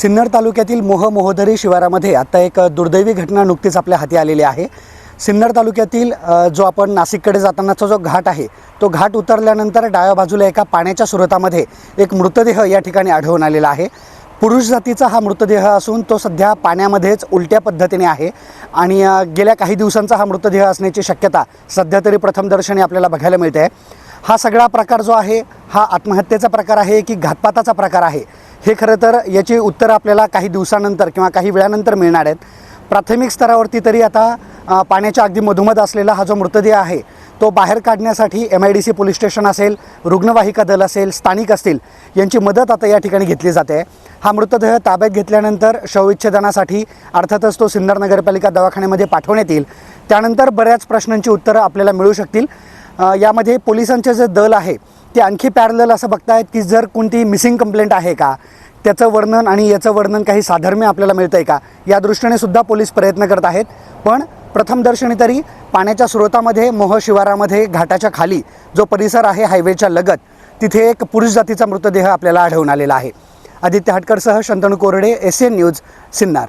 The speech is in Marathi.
सिन्नर तालुक्यातील मोह मोहदरी शिवारामध्ये आता एक दुर्दैवी घटना नुकतीच आपल्या हाती आलेली आहे. सिन्नर तालुक्यातील जो आपण नाशिककडे जातानाचा जो घाट आहे तो घाट उतरल्यानंतर डाव्या बाजूला एका पाण्याच्या स्रोतामध्ये एक मृतदेह या ठिकाणी आढळून आलेला आहे. पुरुष जातीचा हा मृतदेह असून तो सध्या पाण्यामध्येच उलट्या पद्धतीने आहे आणि गेल्या काही दिवसांचा हा मृतदेह असण्याची शक्यता सध्या तरी प्रथमदर्शनी आपल्याला बघायला मिळते आहे. हा सगळा प्रकार जो आहे हा आत्महत्येचा प्रकार आहे की घातपाताचा प्रकार आहे? हे खरं तर याची उत्तरं आपल्याला काही दिवसानंतर किंवा काही वेळानंतर मिळणार आहेत. प्राथमिक स्तरावरती तरी आता पाण्याच्या अगदी मधोमध असलेला हा जो मृतदेह आहे तो बाहेर काढण्यासाठी M I D C police station असेल रुग्णवाहिका दल असेल स्थानिक असतील यांची मदत आता या ठिकाणी घेतली जाते. हा मृतदेह ताब्यात घेतल्यानंतर शवविच्छेदनासाठी अर्थातच तो सिन्नर नगरपालिका दवाखान्यामध्ये पाठवण्यात येईल. त्यानंतर बऱ्याच प्रश्नांची उत्तरं आपल्याला मिळू शकतील. यामध्ये पोलिसांचे जे दल आहे ते आणखी पॅरल असं बघतायत की जर कोणती मिसिंग कंप्लेंट आहे का त्याचं वर्णन आणि याचं वर्णन काही साधर्म्य आपल्याला मिळतं आहे का या दृष्टीने सुद्धा पोलीस प्रयत्न करत आहेत. पण प्रथमदर्शनी तरी पाण्याच्या स्रोतामध्ये मोह शिवारामध्ये घाटाच्या खाली जो परिसर आहे हायवेच्या लगत तिथे एक पुरुष जातीचा मृतदेह आपल्याला आढळून आलेला आहे. आदित्य हटकरसह शंतनू कोरडे एस एन न्यूज सिन्नार.